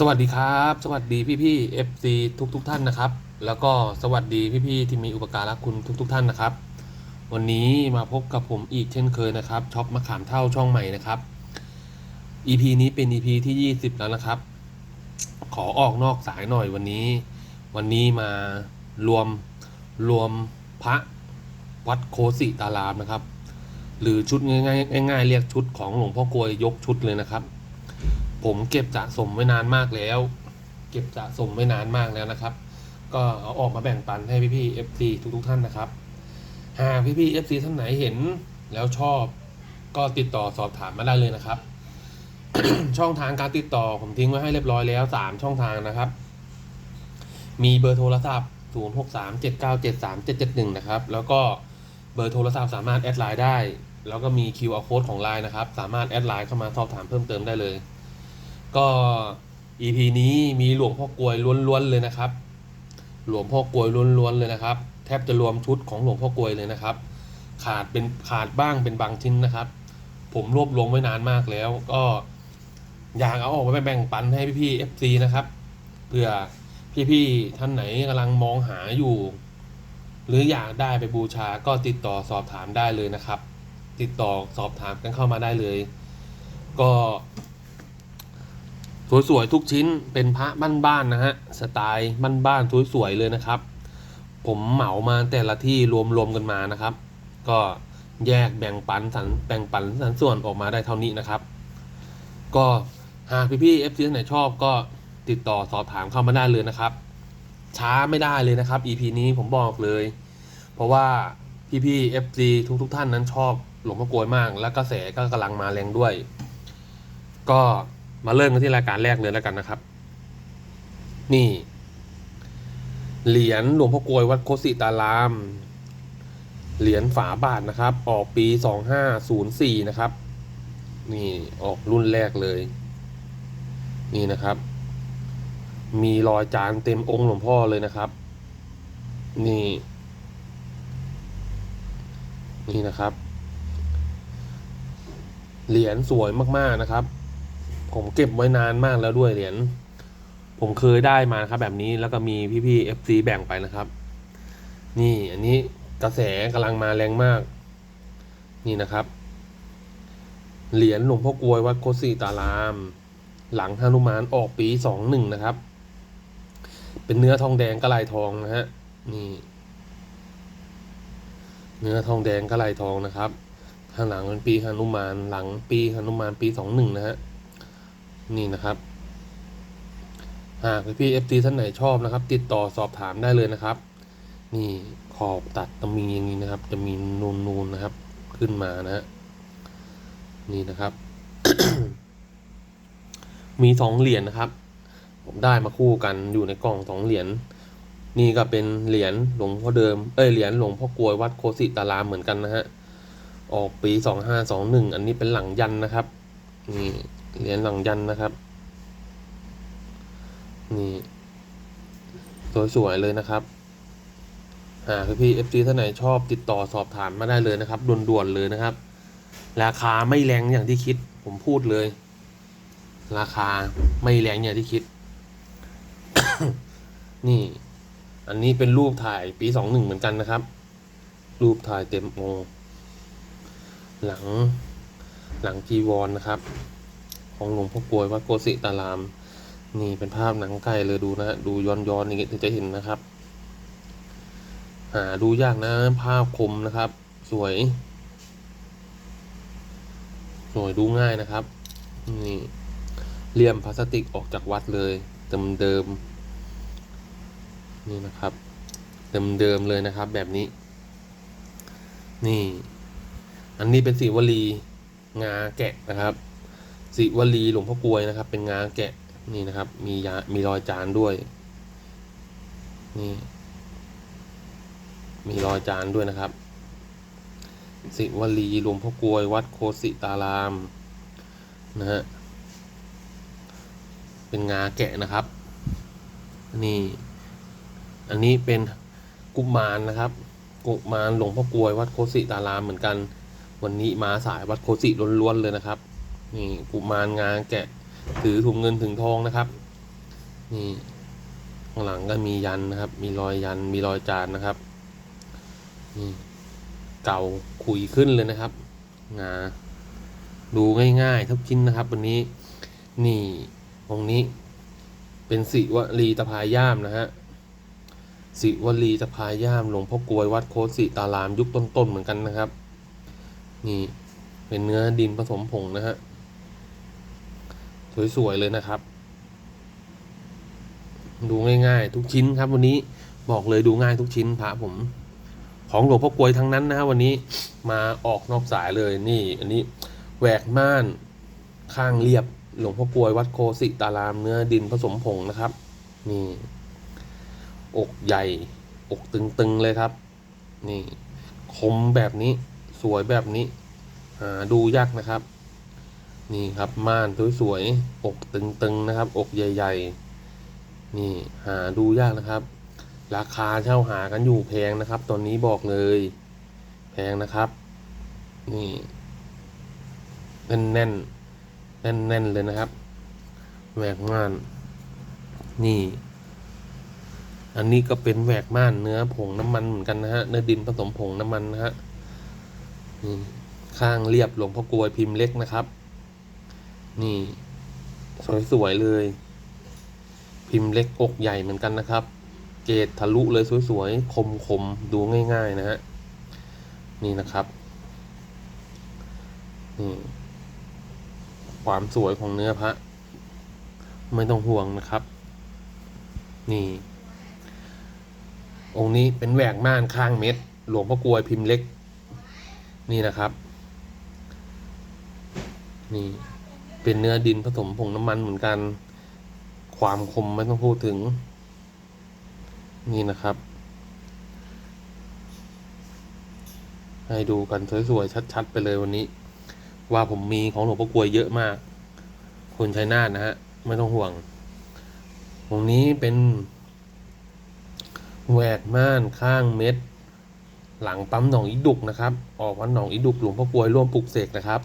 สวัสดีครับ สวัสดีพี่พี่ๆ FC ทุกทุกๆท่านนะครับ แล้วก็สวัสดีพี่พี่ๆที่มีอุปการะคุณทุกทุกๆท่านนะครับ วันนี้มาพบกับผมอีกเช่นเคยนะครับช็อปมะขามเท่าช่องใหม่นะครับ EP นี้เป็น EP ที่ 20 แล้วนะครับ ขอออกนอกสายหน่อยวันนี้ วันนี้มารวมรวมพระวัดโคสิตารามนะครับ หรือชุดง่ายๆง่ายๆเรียกชุดของหลวงพ่อกลวยยกชุดเลยนะครับ ผมเก็บสะสมไว้นานมากแล้ว เก็บสะสมไว้นานมากแล้วนะครับ ก็เอาออกมาแบ่งปันให้พี่ๆ FC ทุกๆท่านนะครับ หากพี่ๆ FC ท่านไหนเห็นแล้วชอบก็ติดต่อสอบถามมาได้เลยนะครับ ช่องทางการติดต่อผมทิ้งไว้ให้เรียบร้อยแล้ว3ช่องทางนะครับ มีเบอร์โทรศัพท์0637973771 นะครับ แล้วก็เบอร์โทรศัพท์สามารถแอดไลน์ได้ แล้วก็มี QR code ของ Line นะครับ สามารถแอดไลน์เข้ามาสอบถามเพิ่มเติมได้เลย ก็ EP นี้มีหลวงพ่อกลวยล้วนๆเลยนะครับ หลวงพ่อกลวยล้วนๆเลยนะครับ แทบจะรวมชุดของหลวงพ่อกลวยเลยนะครับ ขาดเป็นขาดบ้างเป็นบางชิ้นนะครับ ผมรวบรวมไว้นานมากแล้ว ก็อยากเอาออกมาแบ่งปันให้พี่ๆ FC นะครับเผื่อพี่ๆท่านไหนกำลังมองหาอยู่ หรืออยากได้ไปบูชาก็ติดต่อสอบถามได้เลยนะครับ ติดต่อสอบถามกันเข้ามาได้เลย ก็ สวยๆทุกชิ้นเป็นพระบ้านๆนะฮะสไตล์บ้านๆสวยๆเลยนะครับ ผมเหมามาแต่ละที่รวมๆกันมานะครับ ก็แยกแบ่งปันสันแบ่งปันสันส่วนออกมาได้เท่านี้นะครับ ก็หากพี่ๆ FC ท่านไหนชอบก็ติดต่อสอบถามเข้ามาได้เลยนะครับ ช้าไม่ได้เลยนะครับ EP นี้ผมบอกเลย เพราะว่าพี่ๆ FC ทุกๆท่านนั้นชอบหลวงพ่อกลวยมาก และกระแสก็กำลังมาแรงด้วย ก็ มาเริ่มกันที่รายการแรกเลยแล้วกันนะครับ นี่ เหรียญหลวงพ่อกลวยวัดโคสิตาราม เหรียญฝาบาทนะครับ ออกปีสองห้าศูนย์สี่นะครับ นี่ออกรุ่นแรกเลย นี่นะครับ มีรอยจานเต็มองค์หลวงพ่อเลยนะครับ นี่ นี่นะครับเหรียญสวยมาก ๆ นะครับ ผมเก็บไว้นานมากแล้วด้วยเหรียญผมเคยได้มานะครับ แบบนี้แล้วก็มีพี่ๆ FC แบ่งไปนะครับ นี่อันนี้กระแสกำลังมาแรงมาก นี่นะครับ เหรียญหลวงพ่อกลวยวัดโคสิตาราม หลังฮานุมานออกปีสองหนึ่งนะครับ เป็นเนื้อทองแดงกระไลทองนะฮะนี่เนื้อทองแดงกระไลทองนะครับข้างหลังเป็นปีฮานุมานหลังปีฮานุมานปีสองหนึ่งนะฮะ นี่นะครับหากพี่เอฟซีท่านไหนชอบนะครับ ติดต่อสอบถามได้เลยนะครับ นี่ขอบตัดจะมีอย่างนี้นะครับ จะมีนูนๆนนะครับ ขึ้นมานะฮะนี่นะครับ มีสองเหรียญนะครับ ผมได้มาคู่กันอยู่ในกล่องสองเหรียญนี่ก็เป็นเหรียญหลวงพ่อเดิม เอ้ยเหรียญหลวงพ่อกลวยวัดโคสิตารามเหมือนกันนะฮะ ออกปีสองห้าสองหนึ่งอันนี้เป็นหลังยันนะครับ นี่ เหรียญหลังยันนะครับ นี่สวยๆเลยนะครับหากพี่เอฟซีท่านไหนชอบติดต่อสอบถามมาได้เลยนะครับด่วนๆเลยนะครับ ราคาไม่แรงอย่างที่คิด ผมพูดเลย ราคาไม่แรงอย่างที่คิด นี่ อันนี้เป็นรูปถ่ายปีสองหนึ่งเหมือนกันนะครับ รูปถ่ายเต็มองหลังหลังจีวรนนะครับ ของหลวงพ่อกลวยวัดโกสิตาราม นี่เป็นภาพหนังไก่เลยดูนะ ดูย้อนย้อนอย่างเงี้ยถึงจะเห็นนะครับ หาดูยากนะ ภาพคมนะครับ สวย สวยดูง่ายนะครับ นี่เลี่ยมพลาสติกออกจากวัดเลยเดิมเดิมนี่นะครับ เดิมเดิมเลยนะครับ แบบนี้ นี่ อันนี้เป็นสีวลีงาแกะนะครับ สิวลีหลวงพ่อกลวยนะครับ เป็นงาแกะนี่นะครับ มียามีรอยจานด้วย นี่ มีรอยจานด้วยนะครับ สิวลีหลวงพ่อกลวย วัดโคสิตารามนะฮะเป็นงาแกะนะครับ นี่ อันนี้เป็นกุมารนะครับ กุมารหลวงพ่อกลวย วัดโคสิตารามเหมือนกัน วันนี้มาสายวัดโคสิล้วนๆเลยนะครับ นี่กุมาร งาแกะ ถือถุงเงินถึงทองนะครับ นี่ข้างหลังก็มียันนะครับ มีรอยยัน มีรอยจานนะครับ นี่เก่าขุยขึ้นเลยนะครับ งา ดูง่ายๆทุกชิ้นนะครับ วันนี้ นี่องค์นี้ เป็นสิวลีตะพายย่ามนะฮะสิวลีตะพายย่ามหลวงพ่อกวยวัดโคสิตารามยุคต้นๆเหมือนกันนะครับ นี่เป็นเนื้อดินผสมผงนะฮะ สวยๆเลยนะครับ ดูง่ายๆ ทุกชิ้นครับ วันนี้บอกเลยดูง่ายทุกชิ้นพระผม ของหลวงพ่อกลวยทั้งนั้นนะฮะวันนี้มาออกนอกสายเลยนี่ อันนี้แหวกม่านข้างเรียบหลวงพ่อกลวยวัดโคสิตารามเนื้อดินผสมผงนะครับ นี่ อกใหญ่ อกตึงๆเลยครับ นี่ คมแบบนี้สวยแบบนี้ หาดูยากนะครับ นี่ครับม่านสวยๆอกตึงๆนะครับ อกใหญ่ ๆ นี่หาดูยากนะครับ ราคาเช่าหากันอยู่แพงนะครับ ตอนนี้บอกเลย แพงนะครับ นี่แน่นแน่นแน่นแน่นๆเลยนะครับแหวกม่าน นี่ อันนี้ก็เป็นแหวกม่านเนื้อผงน้ำมันเหมือนกันนะฮะเนื้อดินผสมผงน้ำมันนะฮะข้างเรียบหลวงพ่อกลวยพิมพ์เล็กนะครับ นี่ สวยๆเลย พิมพ์เล็กอกใหญ่เหมือนกันนะครับ เกรดทะลุเลยสวยๆคมๆดูง่ายๆนะฮะนี่นะครับนี่ความสวยของเนื้อพระไม่ต้องห่วงนะครับ นี่ องค์นี้เป็นแหวกม่านข้างเม็ด หลวงพ่อกลวยพิมพ์เล็ก นี่นะครับ นี่ เป็นเนื้อดินผสมผงน้ำมันเหมือนกัน ความคมไม่ต้องพูดถึง นี่นะครับ ให้ดูกันสวยๆ ชัด ๆ ไปเลยวันนี้ ว่าผมมีของหลวงพ่อกวยเยอะมาก คนชัยนาทนะฮะ ไม่ต้องห่วงตรงนี้เป็นแหวกม่านข้างเม็ด หลังปั๊มหนองอีดุกนะครับ ออกวันหนองอีดุกหลวงพ่อกวยร่วมปลุกเสกนะครับ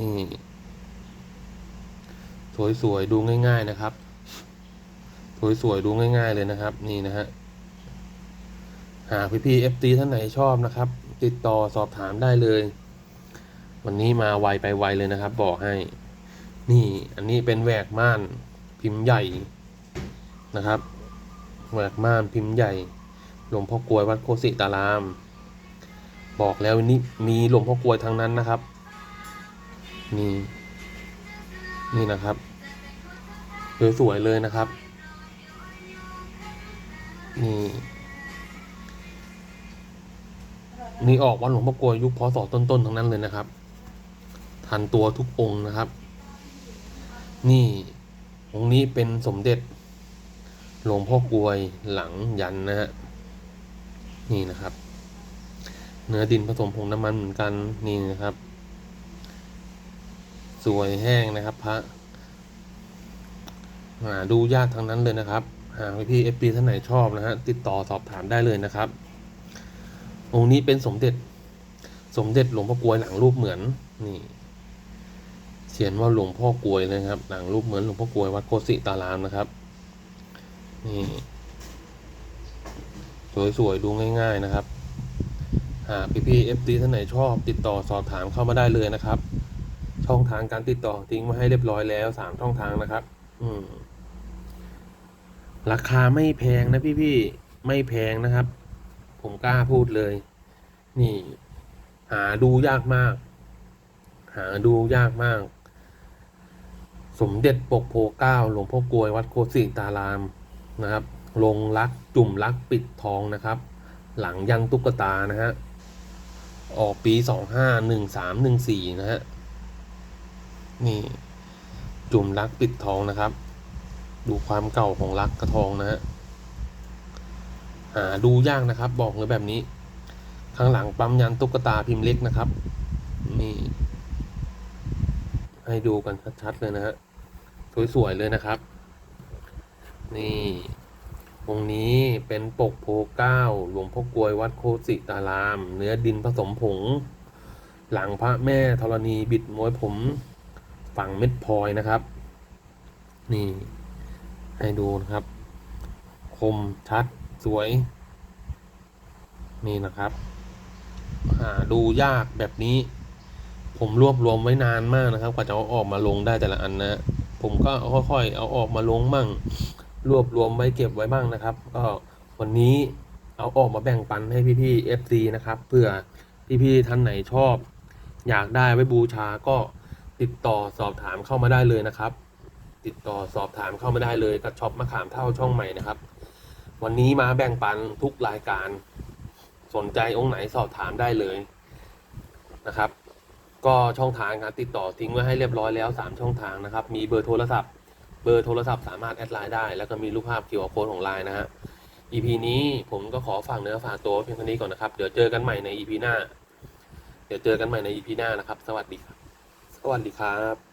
นี่ สวยๆดูง่าย ๆนะครับ สวยๆดูง่าย ๆเลยนะครับ นี่นะฮะหากพี่ๆ FT ท่านไหนชอบนะครับ ติดต่อสอบถามได้เลย วันนี้มาไวไปไวเลยนะครับ บอกให้ นี่อันนี้เป็นแหวกม่านพิมพ์ใหญ่นะครับแหวกม่านพิมพ์ใหญ่หลวงพ่อกลวยวัดโคสิตาราม บอกแล้ววันนี้มีหลวงพ่อกลวยทั้งนั้นนะครับ นี่ นี่นะครับ สวยๆเลยนะครับ นี่นี่ออกวันหลวงพ่อกลวยยุคพศต้นๆทั้งนั้นเลยนะครับ ทันตัวทุกองค์นะครับ นี่องค์นี้เป็นสมเด็จหลวงพ่อกลวยหลังยันนะฮะนี่นะครับ เนื้อดินผสมผงน้ำมันเหมือนกันนี่นะครับ สวยแห้งนะครับ พระ หาดูยากทั้งนั้นเลยนะครับ หากพี่เอฟพีท่านไหนชอบนะฮะติดต่อสอบถามได้เลยนะครับ องค์นี้เป็นสมเด็จ สมเด็จหลวงพ่อกลวยหลังรูปเหมือนนี่เขียนว่าหลวงพ่อกลวยเลยครับ หลังรูปเหมือนหลวงพ่อกลวยวัดโกสิตารามนะครับ นี่สวยๆดูง่าย ๆนะครับหากพี่ๆเอฟซีท่านไหนชอบติดต่อสอบถามเข้ามาได้เลยนะครับ ช่องทางการติดต่อทิ้งมาให้เรียบร้อยแล้วสามช่องทางนะครับ อืม ราคาไม่แพงนะพี่ๆไม่แพงนะครับ ผมกล้าพูดเลย นี่ หาดูยากมาก หาดูยากมาก สมเด็จปกโพเก้าหลวงพ่อกลวยวัดโคสิตารามนะครับ ลงรักจุ่มรักปิดทองนะครับ หลังยังตุ๊กตานะฮะออกปีสองห้าหนึ่งสามหนึ่งสี่นะฮะนี่ จุ่มรักปิดทองนะครับ ดูความเก่าของรักกระทองนะฮะหาดูยากนะครับ บอกเลยแบบนี้ ข้างหลังปั๊มยันตุ๊กตาพิมพ์เล็กนะครับนี่ให้ดูกันชัดๆเลยนะฮะสวยๆเลยนะครับ นี่องนี้เป็นปกโพเก้าหลวงพ่อกลวยวัดโคสิตาราม เนื้อดินผสมผง หลังพระแม่ธรณีบิดมวยผม ฝั่งเม็ดพลอยนะครับ นี่ ให้ดูนะครับ คมชัดสวย นี่นะครับ หาดูยากแบบนี้ ผมรวบรวมไว้นานมากนะครับ กว่าจะเอาออกมาลงได้แต่ละอันนะ ผมก็ค่อยๆเอาออกมาลงมั่งรวบรวมไว้เก็บไว้บ้างนะครับ ก็วันนี้เอาออกมาแบ่งปันให้พี่ๆ FC นะครับเพื่อพี่ๆท่านไหนชอบ อยากได้ไว้บูชาก็ติดต่อสอบถามเข้ามาได้เลยนะครับ ติดต่อสอบถามเข้ามาได้เลยกับช็อปมะขามเท่าช่องใหม่นะครับ วันนี้มาแบ่งปันทุกรายการ สนใจองค์ไหนสอบถามได้เลยนะครับ ก็ช่องทางการติดต่อทิ้งไว้ให้เรียบร้อยแล้ว 3 ช่องทางนะครับ มีเบอร์โทรศัพท์เบอร์โทรศัพท์สามารถแอดไลน์ได้ แล้วก็มีรูปภาพ QR code ของไลน์นะฮะ EP นี้ผมก็ขอฝากเนื้อฝากตัวเพียงเท่านี้ก่อนนะครับ เดี๋ยวเจอกันใหม่ใน EP หน้า เดี๋ยวเจอกันใหม่ใน EP หน้านะครับ สวัสดีครับ สวัสดีครับ